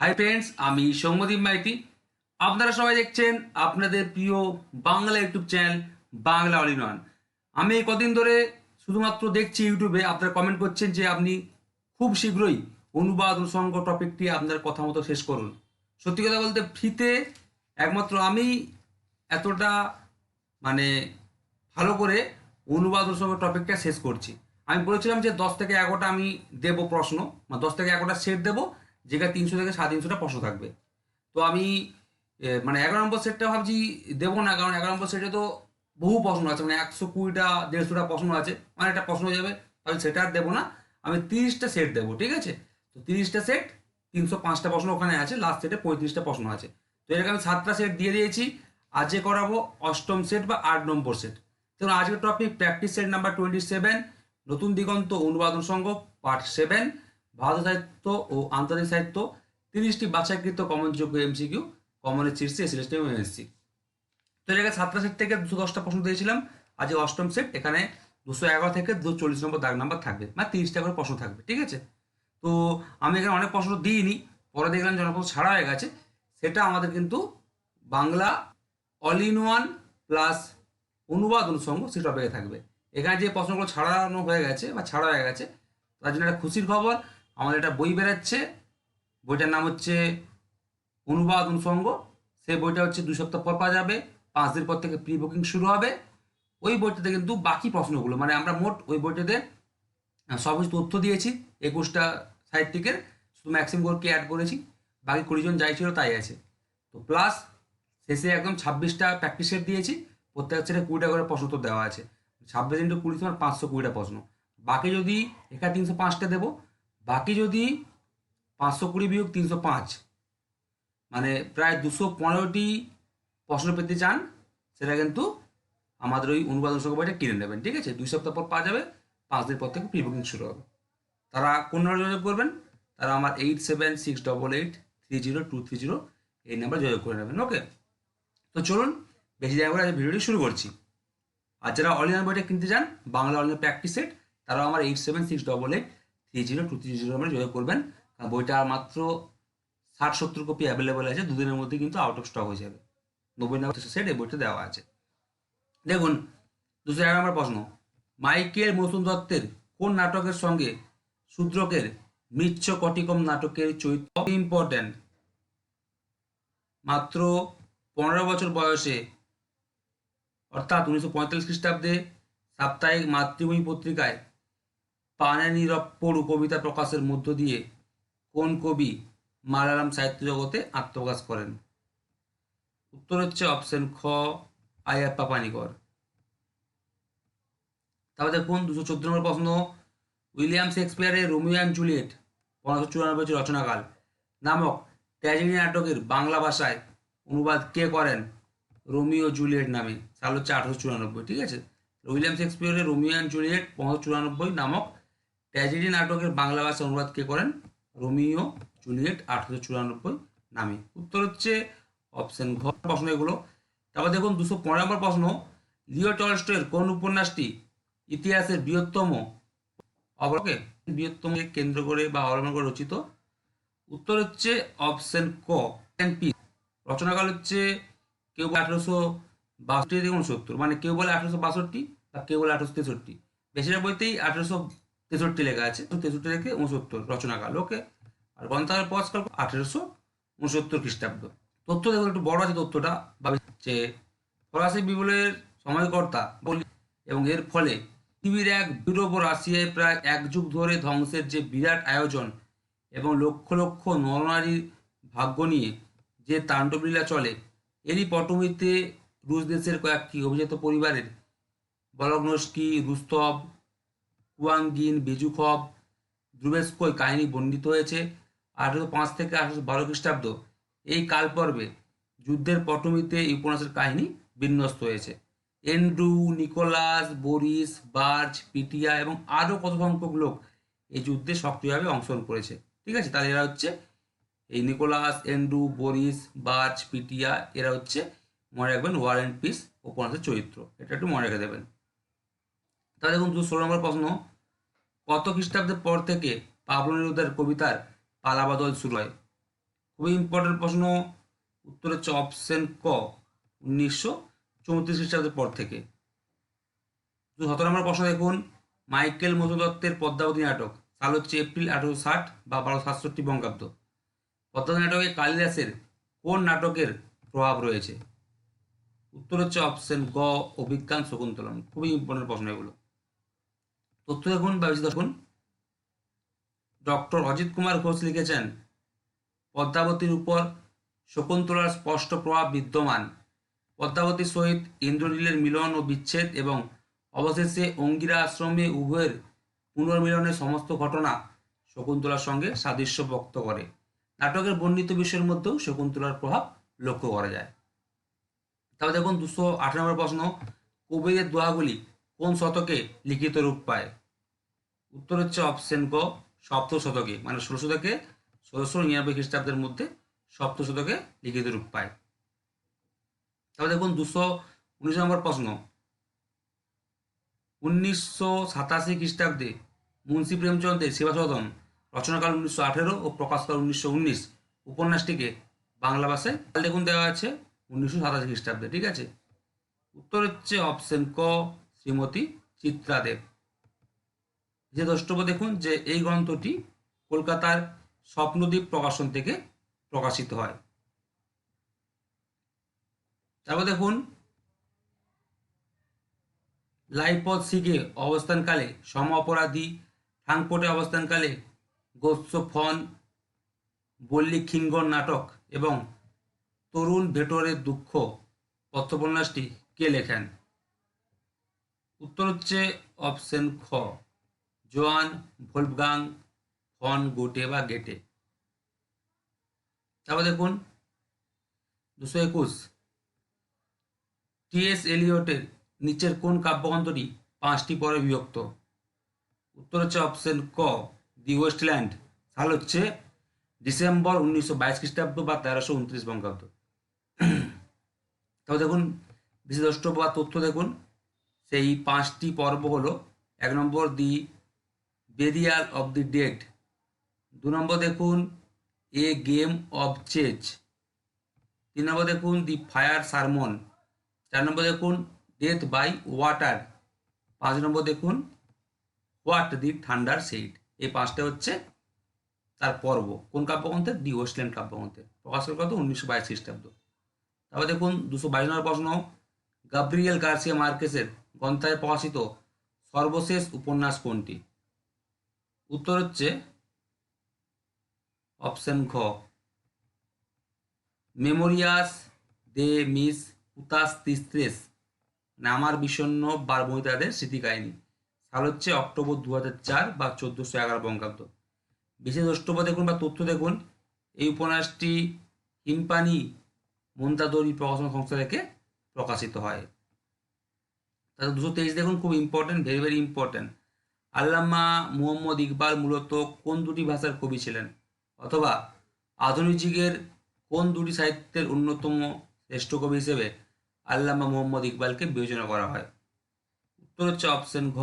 Hi friends আমি সৌম্যদীপ মাইতি। আপনারা সবাই দেখছেন আপনাদের প্রিয় Bangla YouTube channel Bangla all আমি এই কদিন ধরে শুধুমাত্র দেখছি ইউটিউবে, আপনারা কমেন্ট করছেন যে আপনি খুব শীঘ্রই অনুবাদ অনুসঙ্গ টপিকটি আপনার কথা মতো শেষ করুন। সত্যি কথা বলতে ফ্রিতে একমাত্র আমি এতটা মানে ভালো করে অনুবাদ অনুসঙ্গ টপিকটা শেষ করছি। আমি বলেছিলাম যে দশ থেকে এগারোটা আমি দেবো প্রশ্ন বা দশ থেকে এগারোটা সেট দেবো। যেটা তিনশো থেকে সাড়ে তিনশোটা প্রশ্ন থাকবে। তো আমি মানে এগারো নম্বর সেটটা ভাবছি দেবো না, কারণ এগারো নম্বর সেটে তো বহু প্রশ্ন আছে মানে একশো কুড়িটা, দেড়শোটা প্রশ্ন আছে মানে একটা প্রশ্ন হয়ে যাবে, তাহলে সেটা আর দেবো না। আমি তিরিশটা সেট দেবো, ঠিক আছে? তো তিরিশটা সেট, তিনশো পাঁচটা প্রশ্ন ওখানে আছে লাস্ট সেটে পঁয়ত্রিশটা প্রশ্ন আছে। তো এরকম আমি সাতটা সেট দিয়ে দিয়েছি, আজকে করাবো অষ্টম সেট বা আট নম্বর সেট। তো আজকের topic practice set number twenty seven নতুন দিগন্ত অনুবাদন সংঘ পার্ট সেভেন ভারত সাহিত্য ও আন্তর্জাতিক সাহিত্য তিরিশটি বাছাইকৃত কমনযোগ্য এমসিকিউ কমনের শীর্ষে এসএলএসটি এবং এমএসসি তো এর আগে সাতটা সেট থেকে দুশো দশটা প্রশ্ন দিয়েছিলাম, আজ অষ্টম সেট, এখানে দুশো এগারো থেকে দুশো চল্লিশ নম্বর দাগ নাম্বার থাকবে মানে তিরিশটা করে প্রশ্ন থাকবে, ঠিক আছে? তো আমি এখানে অনেক প্রশ্ন দিইনি, পরে দেখলাম জনপ্রশ্ন ছাড়া হয়ে গেছে, সেটা আমাদের কিন্তু Bangla all in one plus অনুবাদ অনুষঙ্গ সে টপিকে থাকবে। এখানে যে প্রশ্নগুলো ছাড়ানো হয়ে গেছে বা ছাড়া হয়ে গেছে, তার জন্য একটা খুশির খবর আমাদের একটা বই বেরাচ্ছে। বইটার নাম হচ্ছে অনুবাদ অনুষঙ্গ। সেই বইটা হচ্ছে দুই সপ্তাহ পর পাওয়া যাবে। পাঁচ দিন পর থেকে প্রি বুকিং শুরু হবে। ওই বইটাতে কিন্তু বাকি প্রশ্নগুলো মানে আমরা মোট ওই বইটাতে সব কিছু তথ্য দিয়েছি। একুশটা সাহিত্যিকের শুধু ম্যাক্সিম গোলকে অ্যাড করেছি? বাকি কুড়িজন যাই ছিল তাই আছে। তো প্লাস শেষে একদম ছাব্বিশটা প্র্যাকটিস সেট দিয়েছি। প্রত্যেক সেটে কুড়িটা করে প্রশ্ন তো দেওয়া আছে। ছাব্বিশ ইন্টু কুড়ি তোমার পাঁচশো কুড়িটা প্রশ্ন। বাকি যদি এখানে তিনশো পাঁচটা দেবো বাকি যদি পাঁচশো কুড়ি বিয়োগ তিনশো পাঁচ মানে প্রায় দুশো পনেরোটি প্রশ্ন পেতে চান, সেটা কিন্তু আমাদের ওই অনুবাদন সঙ্গে বইটা কিনে নেবেন, ঠিক আছে? দুই সপ্তাহ পর পাওয়া যাবে, পাঁচ দিন পর থেকে প্রি বুকিং শুরু হবে। তারা কোন নম্বরে যোগাযোগ করবেন? তারা আমার eight seven six double eight three zero two three zero এই নাম্বার যোগাযোগ করে নেবেন ওকে তো চলুন, বেশি জায়গা করে আজ ভিডিওটি শুরু করছি। আর যারা অনলাইন বইটা কিনতে চান, বাংলা অনলাইন প্র্যাকটিস সেট তারা আমার eight seven six double eight three zero two three zero নাম্বারে যোগাযোগ করবেন। বইটা মাত্র ষাট, সত্তর কপি অ্যাভেলেবেল আছে, দুদিনের মধ্যে কিন্তু আউট অফ স্টক হয়ে যাবে। নব্বই নম্বর সেট এই বইটা দেওয়া আছে। দেখুন, দুশো এগারো নম্বর প্রশ্ন। মাইকেল মসুন দত্তের কোন নাটকের সঙ্গে শূদ্রকের মিচ্ছ কটিকম নাটকের চরিত্র ইম্পর্ট্যান্ট মাত্র পনেরো বছর বয়সে, অর্থাৎ উনিশশো পঁয়তাল্লিশ খ্রিস্টাব্দে সাপ্তাহিক মাতৃভূমি পত্রিকায় পানেনিরপ্পড়ু কবিতা প্রকাশের মধ্য দিয়ে কোন কবি মালায়ালাম সাহিত্য জগতে আত্মপ্রকাশ করেন? উত্তর হচ্ছে অপশন খ, আয়াপ্পা পানিকর। তারপর দেখুন, দুশো চোদ্দ নম্বর প্রশ্ন। উইলিয়াম শেক্সপিয়ারের রোমিও অ্যান্ড জুলিয়েট, পনেরোশো চুরানব্বই রচনাকাল। নামক ট্র্যাজেডি নাটকের বাংলা ভাষায় অনুবাদ কে করেন? রোমিও জুলিয়েট নামে। সাল হচ্ছে আঠারোশো চুরানব্বই, ঠিক আছে? উইলিয়াম শেক্সপিয়ারের রোমিও অ্যান্ড জুলিয়েট, পনেরোশো চুরানব্বই নামক ট্র্যাজেডি নাটকের বাংলা ভাষা অনুবাদ কে করেন? রোমিও জুলিয়েট আঠারোশো চুরানব্বই নামে। উত্তর হচ্ছে অপশন ঘ প্রশ্ন এগুলো। তারপর দেখুন দুশো পনেরো নম্বর প্রশ্ন, লিও টলস্টয়ের কোন উপন্যাসটি ইতিহাসের বৃহত্তম অবলকে বৃহত্তম কেন্দ্র করে বা অবলম্বন করে রচিত? উত্তর হচ্ছে অপশন ক পি। রচনাকাল হচ্ছে কেউ বলে আঠারোশো বাষট্টি থেকে উনসত্তর মানে কেউ বলে আঠারোশো বাষট্টি বা কেউ বলে আঠারোশো তেষট্টি। বেশিরভাগ বইতেই আঠারোশো তেষট্টি লেখা আছে, তো তেষট্টি থেকে উনসত্তর রচনাকাল ওকে? আর গ্রন্থাগার পজকাল আঠেরোশো উনসত্তর খ্রিস্টাব্দ। তথ্য দেখুন, একটু বড় আছে তথ্যটা ভাবি যে ফরাসি বিপ্লবের সময়কর্তা এবং এর ফলে পৃথিবীর এক বিরূপ রাশিয়ায় প্রায় এক যুগ ধরে ধ্বংসের যে বিরাট আয়োজন এবং লক্ষ লক্ষ নরনারীর ভাগ্য নিয়ে যে তাণ্ডবলীলা চলে, এরই পটভূমিতে রুশ দেশের কয়েকটি অভিজাত পরিবারের বলগ্নস্কি রুস্তব কুয়াঙ্গিন বেজুখব দ্রুবেস্কই কাহিনী বর্ণিত হয়েছে আঠারোশো পাঁচ থেকে আঠারোশো বারো খ্রিস্টাব্দ। এই কালপর্বে যুদ্ধের পটভূমিতে এই উপন্যাসের কাহিনী বিন্যস্ত হয়েছে। এন্ড্রু, নিকোলাস, বরিস বার্চ পিটিয়া এবং আরও কত সংখ্যক লোক এই যুদ্ধে সক্রিয়ভাবে অংশগ্রহণ করেছে। ঠিক আছে? তাহলে এরা হচ্ছে এই নিকোলাস, এন্ড্রু, বরিস বার্চ পিটিয়া এরা হচ্ছে মনে রাখবেন ওয়ার অ্যান্ড পিস উপন্যাসের চরিত্র। এটা একটু মনে রেখে দেবেন। তাহলে দেখুন ষোলো নম্বর প্রশ্ন। কত খ্রিস্টাব্দের পর থেকে পাবলো নেরুদার কবিতার পালাবদল শুরু হয়? খুবই ইম্পর্টেন্ট প্রশ্ন। উত্তর হচ্ছে অপশন ক, উনিশশো চৌত্রিশ খ্রিস্টাব্দের পর থেকে। সতেরো নম্বর প্রশ্ন দেখুন। মাইকেল মধু দত্তের পদ্মাবতী নাটক, সাল হচ্ছে এপ্রিল আঠারোশো ষাট বা বারোশো সাতষট্টি বঙ্গাব্দ। পদ্মাবতী নাটকে কালিদাসের কোন নাটকের প্রভাব রয়েছে? উত্তর হচ্ছে অপশন গ, অভিজ্ঞান শকুন্তলম। খুবই ইম্পর্টেন্ট প্রশ্ন এগুলো। তথ্য দেখুন বা দেখুন ডক্টর অজিত কুমার ঘোষ লিখেছেন, পদ্মাবতীর উপর শকুন্তলার স্পষ্ট প্রভাব বিদ্যমান। পদ্মাবতীর সহিত ইন্দ্রনীলের মিলন ও বিচ্ছেদ এবং অবশেষে অঙ্গিরা আশ্রমে উভয়ের পুনর্মিলনের সমস্ত ঘটনা শকুন্তলার সঙ্গে সাদৃশ্য ব্যক্ত করে। নাটকের বর্ণিত বিষয়ের মধ্যেও শকুন্তলার প্রভাব লক্ষ্য করা যায়। তবে দেখুন, দুশো আট নম্বর প্রশ্ন, কবিদের দোহাগুলি কোন শতকে লিখিত রূপ পায়? উত্তর হচ্ছে অপশন ক সপ্ত শতকে। মানে ষোলো শতকে, ষোলোশো নিরানব্বই খ্রিস্টাব্দের মধ্যে সপ্ত শতকে লিখিত রূপ পায়। তবে দেখুন, দুশো উনিশ নম্বর প্রশ্ন। উনিশশো সাতাশি খ্রিস্টাব্দে মুন্সী প্রেমচন্দ্রের সেবাসদন রচনাকাল উনিশশো আঠেরো ও প্রকাশকাল উনিশশো উনিশ উপন্যাসটিকে বাংলা ভাষায় দেখুন দেওয়া আছে উনিশশো সাতাশি খ্রিস্টাব্দে, ঠিক আছে? উত্তর হচ্ছে অপশন ক শ্রীমতী চিত্রাদেব। যে দ্রষ্টব্য দেখুন যে এই গ্রন্থটি কলকাতার স্বপ্নদ্বীপ প্রকাশন থেকে প্রকাশিত হয়। তারপর দেখুন লাইপথ সিগে অবস্থানকালে, সম অপরাধী ঠাংপটে অবস্থানকালে গোস্ব ফন, বল্লী খিঙ্গন নাটক এবং তরুণ ভেটরের দুঃখ পত্রোপন্যাসটি কে লেখেন? উত্তর হচ্ছে অপশন খ। জোয়ান ভোলফগাং ফন গোটে বা গেটে। তারপর দেখুন, দুশো একুশ। টিএস এলিয়টের নিচের কোন কাব্যগ্রন্থটি পাঁচটি পরে বিভক্ত? উত্তর হচ্ছে অপশন ক, দি ওয়েস্টল্যান্ড। সাল হচ্ছে ডিসেম্বর উনিশশো বাইশ খ্রিস্টাব্দ বা তেরোশো উনত্রিশ বঙ্গাব্দ। তবে দেখুন বিশেষ দ্রষ্টব্য বা তথ্য দেখুন। সেই পাঁচটি পর্ব হলো, এক নম্বর the burial of the dead, দু নম্বর দেখুন এ গেম অফ চেজ, তিন নম্বর দেখুন দি ফায়ার সারমন, চার নম্বর দেখুন ডেথ বাই ওয়াটার, পাঁচ নম্বর দেখুন হোয়াট দি থান্ডার সেইড। এই পাঁচটা হচ্ছে তার পর্ব, কোন কাব্যগ্রন্থের? দি ওয়েস্টল্যান্ড কাব্যগ্রন্থের প্রকাশের কত? উনিশশো বাইশ খ্রিস্টাব্দ। তারপর দেখুন দুশো বাইশ নম্বর প্রশ্ন, গাব্রিয়েল গার্সিয়া মার্কেসের গ্রন্থায় প্রকাশিত সর্বশেষ উপন্যাস কোনটি? উত্তর হচ্ছে অপশন ঘ। মেমোরিয়াস দে মিস উতাস তিস্ত্রেস মানে আমার বিষণ্ণ বারবহিতাদের স্মৃতি কাহিনী সাল হচ্ছে অক্টোবর দু চার বা চোদ্দোশো এগারো বঙ্গাব্দ। বিশেষ দ্রষ্টব্য দেখুন বা তথ্য দেখুন, এই উপন্যাসটি হিম্পানি মন্তাদরি প্রকাশন সংস্থা থেকে প্রকাশিত হয়। তাহলে দুশো তেইশ দেখুন, খুব ইম্পর্টেন্ট ভেরি ভেরি ইম্পর্টেন্ট আল্লামা মুহম্মদ ইকবাল মূলত কোন দুটি ভাষার কবি ছিলেন? অথবা আধুনিক যুগের কোন দুটি সাহিত্যের অন্যতম শ্রেষ্ঠ কবি হিসেবে আল্লামা মোহাম্মদ ইকবালকে বিবেচনা করা হয়? উত্তর হচ্ছে অপশন ঘ,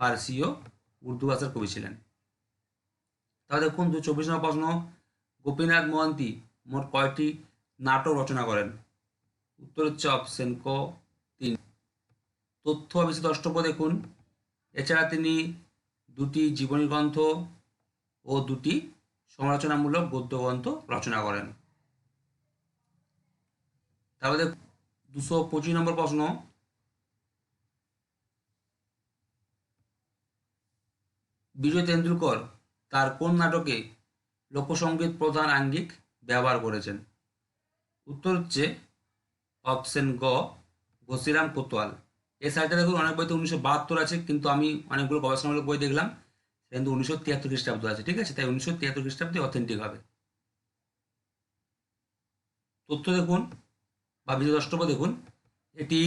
ফার্সি ও উর্দু ভাষার কবি ছিলেন। তাহলে দেখুন দু চব্বিশ নম্বর প্রশ্ন, গোপীনাথ মহান্তি মোট কয়টি নাটক রচনা করেন? উত্তর হচ্ছে অপশন ক তথ্য বেশি দ্রষ্টব্য দেখুন। এছাড়া তিনি দুটি জীবনী গ্রন্থ ও দুটি সমালোচনামূলক গদ্য গ্রন্থ রচনা করেন। তারপরে দুশো পঁচিশ নম্বর প্রশ্ন। বিজয় তেন্ডুলকর তার কোন নাটকে লোকসঙ্গীত প্রধান আঙ্গিক ব্যবহার করেছেন? উত্তর হচ্ছে অপশন গ ঘসিরাম কোতোয়াল। সাইটটা দেখুন অনেক বইতে উনিশশো বাহাত্তর আছে, কিন্তু আমি অনেকগুলো গবেষণামূলক বই দেখলাম। কিন্তু উনিশশো তিয়াত্তর খ্রিস্টাব্দ আছে, ঠিক আছে? তাই উনিশশো তিয়াত্তর খ্রিস্টাব্দে অথেন্টিক হবে। তথ্য দেখুন, বা বিজয় দ্রষ্টব্য দেখুন, এটি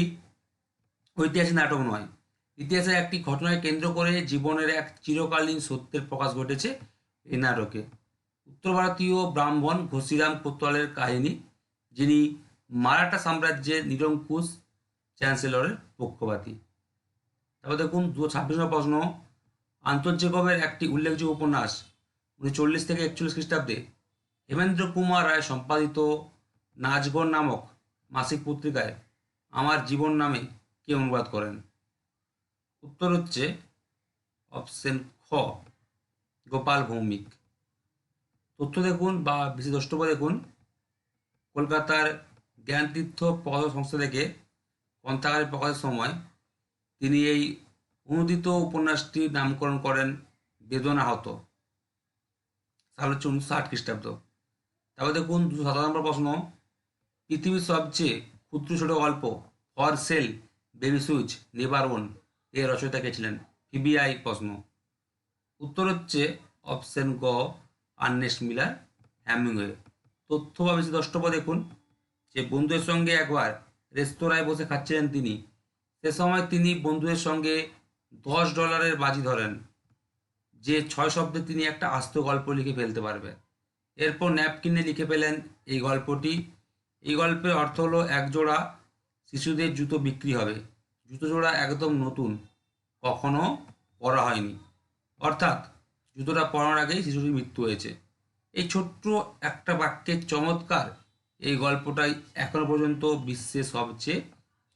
ঐতিহাসিক নাটক নয়। ইতিহাসের একটি ঘটনায় কেন্দ্র করে জীবনের এক চিরকালীন সত্যের প্রকাশ ঘটেছে এই নাটকে। উত্তর ভারতীয় ব্রাহ্মণ ঘসিরাম কোতোয়ালের কাহিনী, যিনি মারাঠা সাম্রাজ্যের নিরঙ্কুশ চ্যান্সেলরের পক্ষপাতী। তারপর দেখুন দু ছাব্বিশ প্রশ্ন আন্তর্জেকবের একটি উল্লেখযোগ্য উপন্যাস উনিশশো চল্লিশ থেকে একচল্লিশ খ্রিস্টাব্দে হেমেন্দ্র কুমার রায় সম্পাদিত নাচগণ নামক মাসিক পত্রিকায় আমার জীবন নামে কে অনুবাদ করেন? উত্তর হচ্ছে অপশন খ, গোপাল ভৌমিক। তথ্য দেখুন বা বেশি দ্রষ্টব্য দেখুন, কলকাতার জ্ঞানতীর্থ পদ সংস্থা থেকে গ্রন্থাগারে প্রকাশের সময় তিনি এই অনুদিত উপন্যাসটি নামকরণ করেন বেদনাহত সাল হচ্ছে উনিশশো ষাট খ্রিস্টাব্দ। তারপর দেখুন দুশো সাতান্ন নম্বর প্রশ্ন। পৃথিবীর সবচেয়ে ক্ষুদ্র ছোট গল্প, ফর সেল, বেবি সুইচ নিবারণ এর রচয়িতা কে ছিলেন? প্রশ্ন। উত্তর হচ্ছে অপশন গ, আর্নেস্ট মিলার, হ্যামিংওয়ে। তথ্য বা দেখুন। যে বন্ধুদের সঙ্গে একবার রেস্তোরাঁয় বসে খাচ্ছিলেন তিনি। সে সময় তিনি বন্ধুদের সঙ্গে দশ ডলারের বাজি ধরেন, যে ছয় শব্দে তিনি একটা আস্ত গল্প লিখে ফেলতে পারবেন এরপর ন্যাপকিনে লিখে পেলেন এই গল্পটি। এই গল্পের অর্থ হলো এক জোড়া শিশুদের জুতো বিক্রি হবে। জুতো জোড়া একদম নতুন, কখনো পরা হয়নি। অর্থাৎ জুতোটা পরার আগেই শিশুটির মৃত্যু হয়েছে। এই ছোট্ট একটা বাক্যের চমৎকার এই গল্পটাই এখনও পর্যন্ত বিশ্বের সবচেয়ে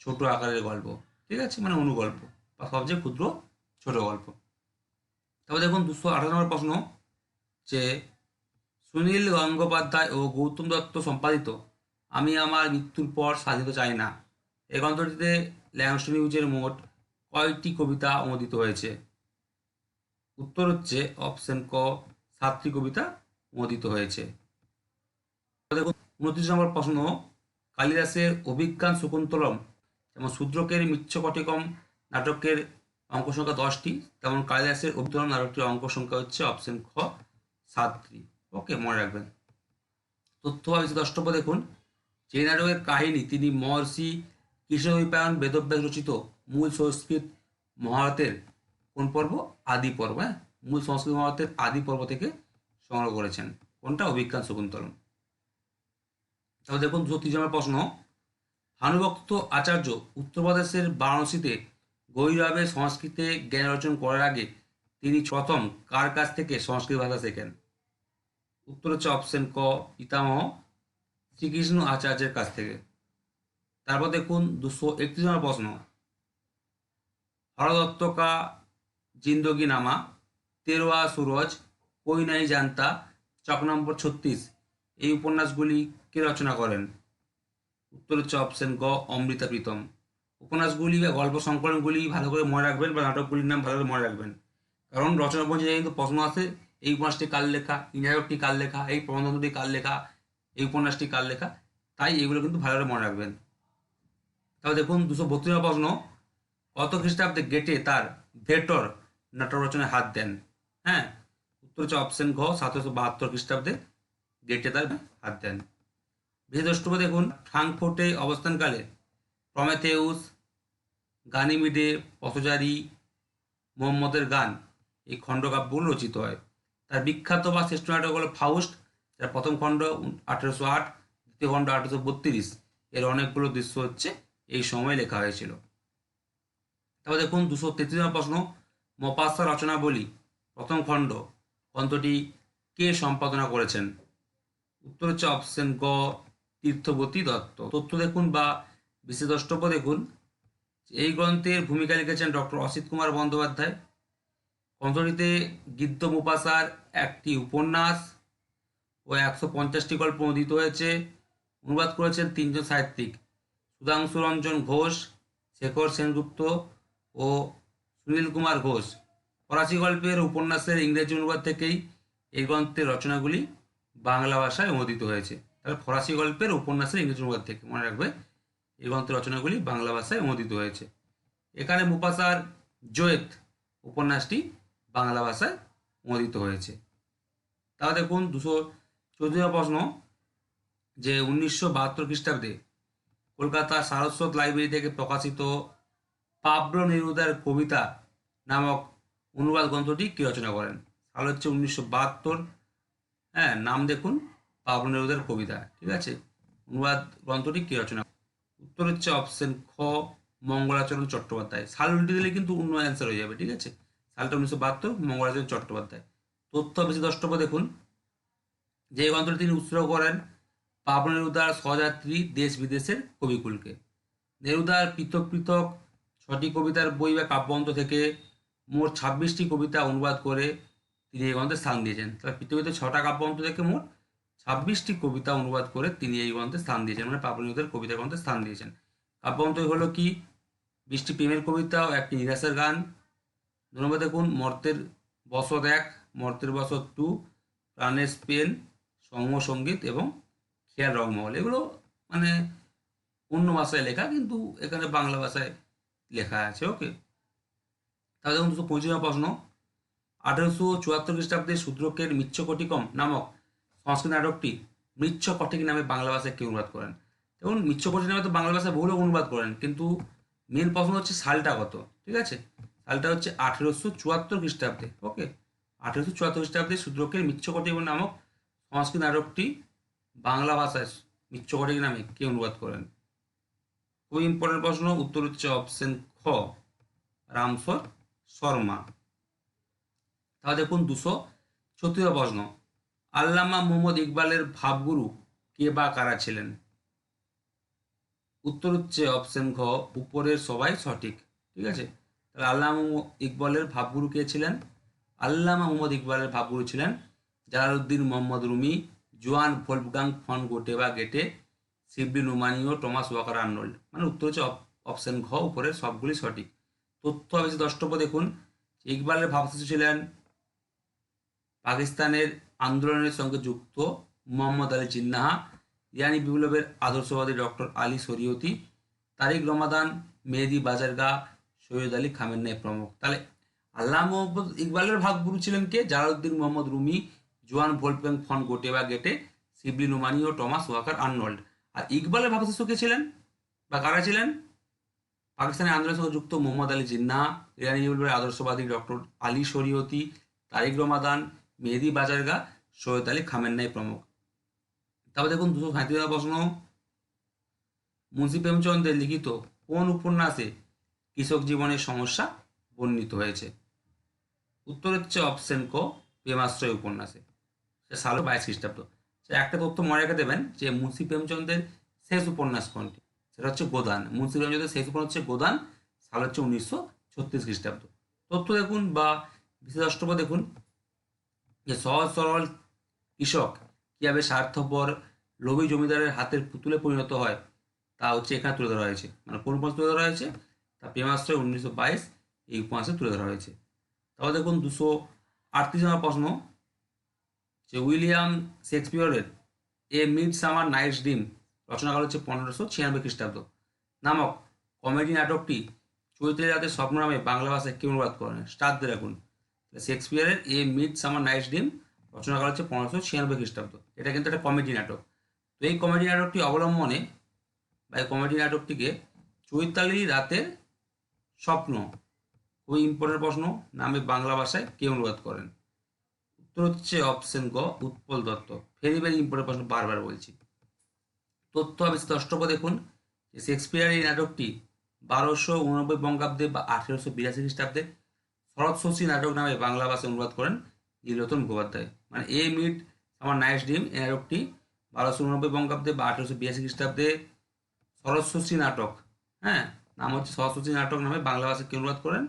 ছোট আকারের গল্প, ঠিক আছে? মানে অনুগল্প বা সবচেয়ে ক্ষুদ্র ছোট গল্প। তারপর দেখুন দুশো আঠারো নম্বর প্রশ্ন যে, সুনীল গঙ্গোপাধ্যায় ও গৌতম দত্ত সম্পাদিত, আমি আমার মৃত্যুর পর সাজিত চাই না। এই গ্রন্থটিতে ল্যাংস্ট নিউজের মোট কয়টি কবিতা অনুদিত হয়েছে? উত্তর হচ্ছে অপশন ক, সাতটি কবিতা অনুদিত হয়েছে। দেখুন উনত্রিশ নম্বর প্রশ্ন, কালিদাসের অভিজ্ঞান শকুন্তলম যেমন শূদ্রকের মিচ্ছকটিকম নাটকের অঙ্ক সংখ্যা দশটি, তেমন কালিদাসের অভিজ্ঞান নাটকটির অঙ্ক সংখ্যা হচ্ছে অপশন খ, সাতটি। ওকে মনে রাখবেন। তথ্য বা দ্রষ্টব্য দেখুন। যে নাটকের কাহিনী তিনি মহর্ষি কৃষ্ণবিপায়ন বেদব্যাস রচিত মূল সংস্কৃত মহাভারতের কোন পর্ব? আদি পর্ব হ্যাঁ? মূল সংস্কৃত মহারতের আদি পর্ব থেকে সংগ্রহ করেছেন। কোনটা? অভিজ্ঞান শকুন্তলম তারপর দেখুন দুশো তিরিশ প্রশ্ন, ভানুভক্ত আচার্য উত্তরপ্রদেশের বারাণসীতে গৌরবে সংস্কৃতে জ্ঞান অর্জন করার আগে তিনি প্রথম কার কাছ থেকে সংস্কৃত ভাষা শেখেন? উত্তর হচ্ছে অপশন ক, পিতামহ শ্রীকৃষ্ণ আচার্যের কাছ থেকে। তারপর দেখুন দুশো একত্রিশ নম্বর প্রশ্ন হরদত্ত কা জিন্দগি নামা, তেরোয়া সুরজ, কই নাই জানতা, চক নম্বর ছত্রিশ। এই উপন্যাসগুলি কে রচনা করেন? উত্তর হচ্ছে অপশন গ, অমৃতা প্রীতম। উপন্যাসগুলি বা গল্প সংকলনগুলি ভালো করে মনে রাখবেন বা নাটকগুলির নাম ভালো করে মনে রাখবেন। কারণ রচনা পঞ্চায়ে কিন্তু প্রশ্ন আসে এই উপন্যাসটি কার লেখা এই নাটকটি কার লেখা, এই প্রবন্ধটি কার লেখা, এই উপন্যাসটি কার লেখা, তাই এগুলো কিন্তু ভালো করে মনে রাখবেন। তাহলে দেখুন, দুশো বত্রিশ প্রশ্ন। কত খ্রিস্টাব্দে গেটে তার ভেটর নাটক রচনায় হাত দেন? হ্যাঁ উত্তর হচ্ছে অপশন ঘ সতেরোশো বাহাত্তর খ্রিস্টাব্দে গেটে তার হাত দেন। দ্রষ্টব্য দেখুন, ফ্রাঙ্কফোর্টে অবস্থানকালে প্রমেথেউস, গানিমিডে, পথচারী মোহাম্মদের গান এই খণ্ডকাব্যগুলো রচিত হয়। তার বিখ্যাত বা শ্রেষ্ঠ নাটক হলো ফাউস্ট, যার প্রথম খণ্ড আঠেরোশো আট, দ্বিতীয় খণ্ড আঠেরোশো বত্রিশ। এর অনেকগুলো দৃশ্য হচ্ছে এই সময় লেখা হয়েছিল। তারপর দেখুন, দুশো তেত্রিশ প্রশ্ন, মপাসা রচনা বলি প্রথম খণ্ড, গ্রন্থটি কে সম্পাদনা করেছেন? উত্তর হচ্ছে অপশন গ, তীর্থবতী দত্ত। তথ্য দেখুন বা বিশেষ দ্রষ্টব্য দেখুন। এই গ্রন্থের ভূমিকা লিখেছেন ডক্টর অসিত কুমার বন্দ্যোপাধ্যায়। গ্রন্থটিতে গীদ্য মুপাসার একটি উপন্যাস ও একশো পঞ্চাশটি গল্প অনুদিত হয়েছে। অনুবাদ করেছেন তিনজন সাহিত্যিক, সুধাংশু রঞ্জন ঘোষ, শেখর সেনগুপ্ত ও সুনীল কুমার ঘোষ। ফরাসি গল্পের উপন্যাসের ইংরেজি অনুবাদ থেকেই এই গ্রন্থের রচনাগুলি বাংলা ভাষায় অনুদিত হয়েছে। তাহলে ফরাসি গল্পের উপন্যাসের ইংরেজি অনুবাদ থেকে মনে রাখবে, এই গ্রন্থের রচনাগুলি বাংলা ভাষায় অনুদিত হয়েছে। এখানে মুপাসার জয়েত উপন্যাসটি বাংলা ভাষায় অনুদিত হয়েছে। তাহলে দেখুন, দুশো চৌদ্দ প্রশ্ন। যে উনিশশো বাহাত্তর খ্রিস্টাব্দে কলকাতা সারস্বত লাইব্রেরি থেকে প্রকাশিত পাবলো নেরুদার কবিতা নামক অনুবাদ গ্রন্থটি কে রচনা করেন? সাল হচ্ছে উনিশশো বাহাত্তর হ্যাঁ নাম দেখুন পাবলো নেরুদার কবিতা, ঠিক আছে? অনুবাদ, গ্রন্থটি কে রচনা? উত্তর হচ্ছে অপশন খ, মঙ্গলাচরণ চট্টোপাধ্যায়। সাল উল্টে দিলে কিন্তু অন্য অ্যান্সার হয়ে যাবে, ঠিক আছে? সালটা উনিশশো বাহাত্তর, মঙ্গলাচরণ চট্টোপাধ্যায়। তথ্য বেশি দ্রষ্টব্য দেখুন। যে গ্রন্থটি তিনি উৎসর্গ করেন, পাবন নেরুদার সহযাত্রী দেশ বিদেশের কবিকুলকে। নেরুদার পৃথক পৃথক ছটি কবিতার বই বা কাব্যগ্রন্থ থেকে মোট ছাব্বিশটি কবিতা অনুবাদ করে তিনি এই গ্রন্থে স্থান দিয়েছেন। তাহলে পৃথিবীতে ছটা কাব্যগ্রন্থ থেকে মোট ছাব্বিশটি কবিতা অনুবাদ করে তিনি এই গ্রন্থে স্থান দিয়েছেন মানে পাবনীয়দের কবিতা গ্রন্থে স্থান দিয়েছেন। কাব্যগ্রন্থ হলো কি? বৃষ্টি প্রেমের কবিতা ও একটি নিরাশের গান। ধন্যবাদ দেখুন, মর্তের বসত এক, মর্তের বসত টু, প্রাণের স্পেন সৌম্য সংগীত এবং খেয়াল রংমহল। এগুলো মানে অন্য ভাষায় লেখা, কিন্তু এখানে বাংলা ভাষায় লেখা আছে, ওকে। তাহলে দুশো পঁচিশ প্রশ্ন। আঠারোশো চুয়াত্তর খ্রিস্টাব্দে শূদ্রকের মিচ্ছকটিকম নামক সংস্কৃত নাটকটি মৃচ্ছকটিক নামে বাংলা ভাষায় কে অনুবাদ করেন। দেখুন, মিচ্ছকটিক নামে তো বাংলা ভাষায় বহু লোক অনুবাদ করেন, কিন্তু মেন প্রশ্ন হচ্ছে সালটা কত? ঠিক আছে? সালটা হচ্ছে আঠেরোশো চুয়াত্তর খ্রিস্টাব্দে ওকে আঠেরোশো চুয়াত্তর খ্রিস্টাব্দে শূদ্রকের মিচ্ছকটিক নামক সংস্কৃত নাটকটি বাংলা ভাষায় মিচ্ছকটিক নামে কে অনুবাদ করেন। খুবই ইম্পর্টেন্ট প্রশ্ন, উত্তর হচ্ছে অপশন খ রামসর শর্মা। তাহলে দেখুন দুশো ছত্রিশ প্রশ্ন। আল্লামা মোহাম্মদ ইকবালের ভাবগুরু কে বা কারা ছিলেন? উত্তর হচ্ছে অপশন ঘ, উপরের সবাই সঠিক, ঠিক আছে? তাহলে আল্লামা ইকবালের ভাবগুরু কে ছিলেন? আল্লামা মোহাম্মদ ইকবালের ভাবগুরু ছিলেন জালালউদ্দিন মোহাম্মদ রুমি, জোয়ান ফোলফগাং ফন গোটে বা গেটে, শিবলি নুমানি ও টমাস ওয়াকার আর্নল্ড মানে উত্তর হচ্ছে অপশন ঘ, উপরের সবগুলি সঠিক। তথ্য আবেশি দ্রষ্টব্য দেখুন, ইকবালের ভাবশিশু ছিলেন পাকিস্তানের আন্দোলনের সঙ্গে যুক্ত মোহাম্মদ আলী জিন্নাহা ইরানি বিপ্লবের আদর্শবাদী doctor Ali Shariati, Tariq Ramadan, Mehdi Bazargan Sayyid Ali Khamenei প্রমুখ। তাহলে আল্লাহ মোহাম্মদ ইকবালের ভাগগুরু ছিলেন কে? জালালউদ্দিন মোহাম্মদ রুমি, জোয়ান ভোলপেং ফন গোটে বা গেটে শিবলি নুমানি ও টমাস ওয়াকার আর্নল্ড। আর ইকবালের ভাবশিশু কে ছিলেন? বা কারা ছিলেন? পাকিস্তানের আন্দোলনের সঙ্গে যুক্ত মোহাম্মদ আলী জিন্না ইরানি বিপ্লবের আদর্শবাদী doctor Ali Shariati, Tariq Ramadan Mehdi Bazargan, Sayyid Ali Khamenei প্রমুখ। তারপর দেখুন দুশো সাঁত্রিশ প্রশ্ন। মুন্সি প্রেমচন্দ্রের লিখিত কোন উপন্যাসে কৃষক জীবনের সমস্যা বর্ণিত হয়েছে? উত্তর হচ্ছে অপশন ক, প্রেমাশ্রয় উপন্যাসে। সালো বাইশ খ্রিস্টাব্দ। একটা তথ্য মনে রেখে দেবেন যে মুন্সি প্রেমচন্দ্রের শেষ উপন্যাস কোনটি? সেটা হচ্ছে গোদান। মুন্সি প্রেমচন্দ্রের শেষ উপন্যাস হচ্ছে গোদান, সাল হচ্ছে উনিশশো ছত্রিশ খ্রিস্টাব্দ। তথ্য দেখুন বা বিশেষ অষ্টপ দেখুন। যে সহজ সরল কৃষক কীভাবে স্বার্থপর লোভী জমিদারের হাতের পুতুলে পরিণত হয়, তা হচ্ছে এখানে তুলে ধরা হয়েছে। মানে কোন উপন্যাস তুলে ধরা হয়েছে? তা প্রেমাশ্রয় উনিশশো বাইশ এই উপন্যাসে তুলে ধরা হয়েছে। তারপর দেখুন দুশো আটত্রিশ নম্বর প্রশ্ন। যে উইলিয়াম শেক্সপিয়রের a midsummer night's dream রচনা করা হচ্ছে পনেরোশো ছিয়ানব্বই খ্রিস্টাব্দ। নামক কমেডি নাটকটি চৈত্রের রাতের স্বপ্ন নামে বাংলা ভাষায় কে অনুবাদ করেন স্টার দিয়ে রাখুন। শেক্সপিয়ারের a midsummer night's dream রচনা করা হচ্ছে পনেরোশো ছিয়ানব্বই খ্রিস্টাব্দ। এটা কিন্তু একটা কমেডি নাটক। তো এই কমেডি নাটকটি অবলম্বনে বা এই কমেডি নাটকটিকে চৈতালি রাতের স্বপ্ন, খুবই ইম্পর্টেন্ট প্রশ্ন, নামে বাংলা ভাষায় কে অনুবাদ করেন। উত্তর হচ্ছে অপশন গ, Utpal Dutt. Very very important প্রশ্ন বারবার বলছি। তথ্য আবেশিত অষ্টপ দেখুন শেক্সপিয়ার এই নাটকটি বারোশো উননব্বই বঙ্গাব্দে বা আঠেরোশো বিরাশি খ্রিস্টাব্দে শরৎ শশী নাটক নামে বাংলা ভাষায় অনুবাদ করেন নীলরতন মুখোপাধ্যায় মানে এ মিড আমার নাইস ডিম এই নাটকটি বারোশো উনব্বই বঙ্গাব্দে বা আঠেরোশো বিরাশি খ্রিস্টাব্দে সরস্বতী নাটক হ্যাঁ? নাম হচ্ছে সরস্বতী নাটক নামে বাংলা ভাষায় কে অনুবাদ করেন?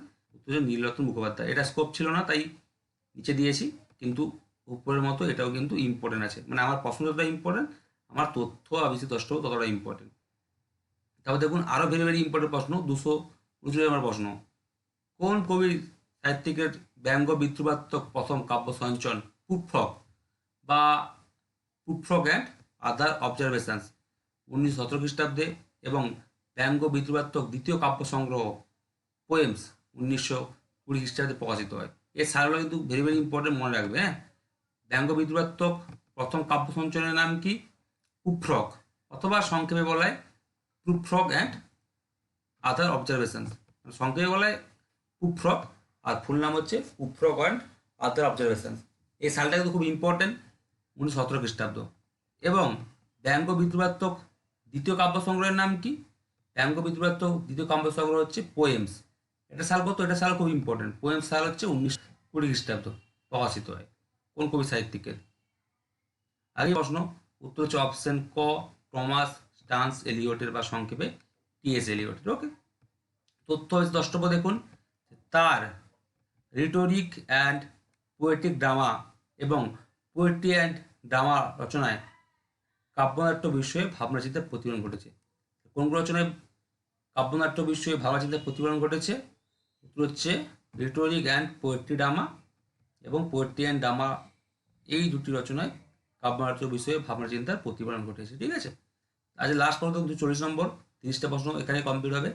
নীলরতন মুখোপাধ্যায় এটা স্কোপ ছিল না, তাই নিচে দিয়েছি, কিন্তু উপরের মতো এটাও কিন্তু ইম্পর্টেন্ট আছে। মানে আমার প্রশ্ন যতটা ইম্পর্টেন্ট আমার তথ্য আবিষ্কৃত দশটাও ততটা ইম্পর্টেন্ট তারপর দেখুন আরও ভেরি ভেরি ইম্পর্টেন্ট প্রশ্ন, দুশো উনচল্লিশ নম্বর প্রশ্ন। কোন কবি সাহিত্যিকের ব্যঙ্গ বিদ্রুপাত্মক প্রথম কাব্য সঞ্চন পুফ্রক বা পুফ্রক অ্যান্ড আদার অবজারভেশনস উনিশশো সতেরো খ্রিস্টাব্দে এবং ব্যঙ্গ বিদ্রুপাত্মক দ্বিতীয় কাব্য সংগ্রহ পোয়েমস উনিশশো কুড়ি খ্রিস্টাব্দে প্রকাশিত হয়। এর সারগুলো কিন্তু ভেরি ভেরি ইম্পর্টেন্ট মনে রাখবে হ্যাঁ? ব্যঙ্গ বিদ্রুপাত্মক প্রথম কাব্য সঞ্চনের নাম কি? পুফ্রক অথবা সংক্ষেপে বলায় প্রুফ্রক অ্যান্ড আদার অবজারভেশন সংক্ষেপে বলায় পুফ্রক আর ফুল নাম হচ্ছে পুফ্রক অ্যান্ড আদার অবজারভেশন এই সালটা কিন্তু খুব ইম্পর্টেন্ট উনিশশো সতেরো খ্রিস্টাব্দ। এবং ব্যঙ্গ বিদ্রুপাত্মক দ্বিতীয় কাব্য সংগ্রহের নাম কি? ব্যঙ্গ বিদ্রুপাত্মক দ্বিতীয় কাব্য সংগ্রহ হচ্ছে পোয়েমস এটা সাল কত? এটা সাল খুব ইম্পর্টেন্ট পোয়েমস সাল হচ্ছে উনিশ কুড়ি খ্রিস্টাব্দ, প্রকাশিত হয় কোন কবি সাহিত্যিকের। আগে প্রশ্ন, উত্তর হচ্ছে অপশন ক, টমাস, ডান্স, এলিয়টের বা সংক্ষেপে টিএস এলিয়টের। ওকে তথ্য হচ্ছে দশটপ দেখুন। তার রিটোরিক অ্যান্ড পোয়েটিক ড্রামা এবং পোয়েট্রি অ্যান্ড ড্রামা রচনায় কাব্যনাট্য বিষয়ে ভাবনা চিন্তার প্রতিফলন ঘটেছে। কোন রচনায় কাব্যনাট্য বিষয়ে ভাবনা চিন্তার প্রতিফলন ঘটেছে? উত্তর হচ্ছে রিটোরিক অ্যান্ড পোয়েট্রি ড্রামা এবং পোয়েট্রি অ্যান্ড ড্রামা এই দুটি রচনায় কাব্যনাট্য বিষয়ে ভাবনা চিন্তার প্রতিফলন ঘটেছে, ঠিক আছে? আজ লাস্ট পর্যন্ত দুশো চল্লিশ নম্বর, তিরিশটা প্রশ্ন এখানে কমপ্লিট হবে।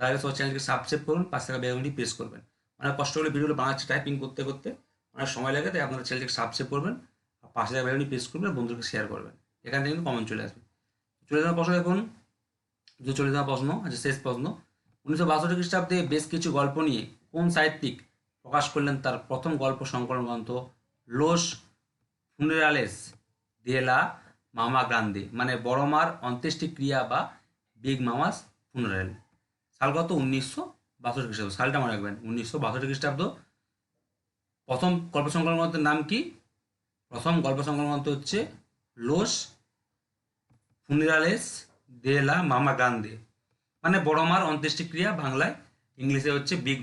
আগে সব চ্যানেলকে সাবস্ক্রাইব করুন, পাঁচ টাকা বেগুনটি প্রেস করবেন। অনেক কষ্ট করে ভিডিওগুলো বানাচ্ছে টাইপিং করতে করতে। অনেক সময় লাগে, তাই আপনারা চ্যানেলকে সাবস্ক্রাইব করবেন, আর পাঁচ টাকা বেগুনটি প্রেস করবেন বন্ধুকে শেয়ার করবেন। এখান থেকে কিন্তু কমন চলে আসবে। চলে যাওয়ার প্রশ্ন দেখুন, যে চলে নম্বর প্রশ্ন আচ্ছা শেষ প্রশ্ন, উনিশশো বাষট্টি খ্রিস্টাব্দে বেশ কিছু গল্প নিয়ে কোন সাহিত্যিক প্রকাশ করলেন তার প্রথম গল্প সংকলন গ্রন্থ? লোস ফুনেরালেস দেলা মামা গ্রান্দে মানে বড় মার অন্ত্যেষ্টিক্রিয়া বা বিগ মামাস ফুনারেল। সালগত উনিশশো বাষট্টি খ্রিস্টাব্দ। সালটা মনে রাখবেন, উনিশশো বাষট্টি খ্রিস্টাব্দ। প্রথম গল্প সংকলন গ্রন্থের নাম কি? প্রথম গল্প সংকলন গ্রন্থ হচ্ছে লোস ফুনিরালেস দে লা মামা গান্ধে মানে বড় মার অন্ত্যেষ্টিক্রিয়া বাংলায়, ইংলিশে হচ্ছে বিগ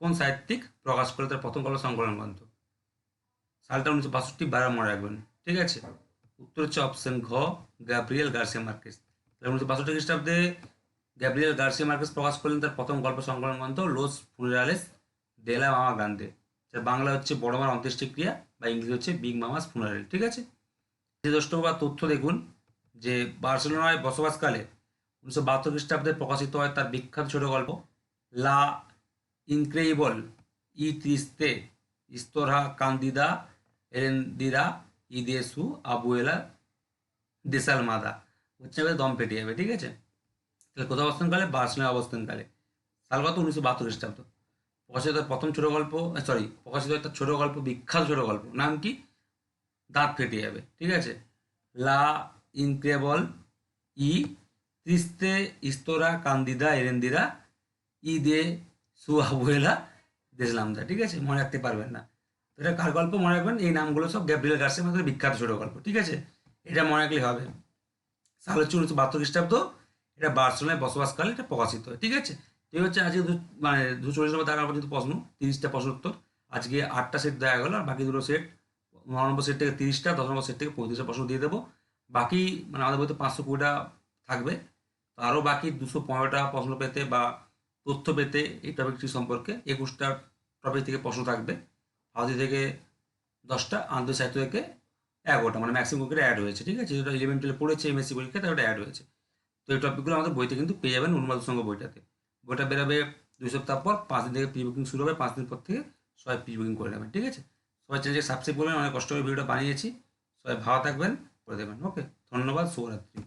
কোন সাহিত্যিক প্রকাশ করে তার প্রথম গল্প সংকলন গ্রন্থ? সালটা উনিশশো বাষট্টি বারো মনে রাখবেন, ঠিক আছে? উত্তর হচ্ছে অপশন ঘ গ্যাব্রিয়েল গার্সিয়া মার্কেস। উনিশশো বাষট্টি খ্রিস্টাব্দে গ্যাব্রিয়েল গার্সিয়া মার্কেস প্রকাশ করলেন তার প্রথম গল্প সংকলন গ্রন্থ লোস ফুনিরালেস দেলা মামা যার বাংলা হচ্ছে বড় মার অন্ত্যেষ্টিক্রিয়া বা ইংলিশ হচ্ছে বিগ মামাস ফুনারেল ঠিক আছে? যে দশটা বা তথ্য দেখুন যে বার্সেলোনায় বসবাসকালে উনিশশো বাহাত্তর খ্রিস্টাব্দে প্রকাশিত হয় তার বিখ্যাত ছোট গল্প লা ইনক্রেইবল ই ত্রিস্তে ইস্তরা কান্দিদা এরেন্দিরা ইদেসু আবুয়েলা দেশাল মাদা হচ্ছে দম পেটে যাবে, ঠিক আছে? তাহলে কোথাও অবস্থানকালে? বার্সেলোনা অবস্থানকালে। সাল কত উনিশশো বাহাত্তর খ্রিস্টাব্দ। প্রকাশিত প্রথম ছোট গল্প সরি প্রকাশিত তার ছোট গল্প, বিখ্যাত ছোট গল্প। নাম কি? দাঁত ফেটে যাবে। ঠিক আছে? লা ইনক্রেবল ই ত্রিস্তে ইস্তরা কান্দিদা এরেন্দিরা ই দে সুয়াবুয়েলা দেশলামদা ঠিক আছে? মনে রাখতে পারবেন না। এটা কার গল্প মনে রাখবেন? এই নামগুলো সব গ্যাব্রিয়েল গার্সের মধ্যে বিখ্যাত ছোট গল্প। ঠিক আছে? এটা মনে রাখলে হবে। সাল হচ্ছে উনিশশো বাহাত্তর খ্রিস্টাব্দ। এটা বার্সেলোনায় বসবাসকালে এটা প্রকাশিত হয়, ঠিক আছে? এই হচ্ছে আজকে দু- মানে দুশো চল্লিশ নম্বর টাকা পর্যন্ত প্রশ্ন, তিরিশটা প্রশ্ন উত্তর। আজকে আটটা সেট দেওয়া গেল আর বাকি দুটো সেট ন নম্বর সেট থেকে তিরিশটা, দশ নম্বর সেট থেকে পঁয়ত্রিশটা প্রশ্ন দিয়ে দেবো। বাকি মানে আমাদের বইতে পাঁচশো কুড়িটা থাকবে। আরও বাকি দুশো পনেরোটা প্রশ্ন পেতে বা তথ্য পেতে এই টপিকটি সম্পর্কে একুশটা টপিক থেকে প্রশ্ন থাকবে। ভারতীয় থেকে দশটা আন্তর্জাতিক সাহিত্য থেকে এগারোটা মানে ম্যাক্সিমাম করে অ্যাড হয়েছে, ঠিক আছে? যেটা ইলেভেন টুয়েলভ পড়েছে এমএসসি পরীক্ষাতে ওটা অ্যাড হয়েছে। তো এই টপিকগুলো আমাদের বইতে কিন্তু পেয়ে যাবেন উন্মাদ সঙ্গ বইটাতে। বইটা বেরোবে দুই সপ্তাহ পর, পাঁচ দিন থেকে প্রি বুকিং শুরু হবে, পাঁচ দিন পর থেকে সবাই প্রি বুকিং করে নেবেন, ঠিক আছে? সবাই চ্যানেলকে সাবস্ক্রাইব করবেন, অনেক কষ্ট করে ভিডিওটা বানিয়েছি। সবাই ভালো থাকবেন, করে দেবেন ওকে ধন্যবাদ, শুভরাত্রি।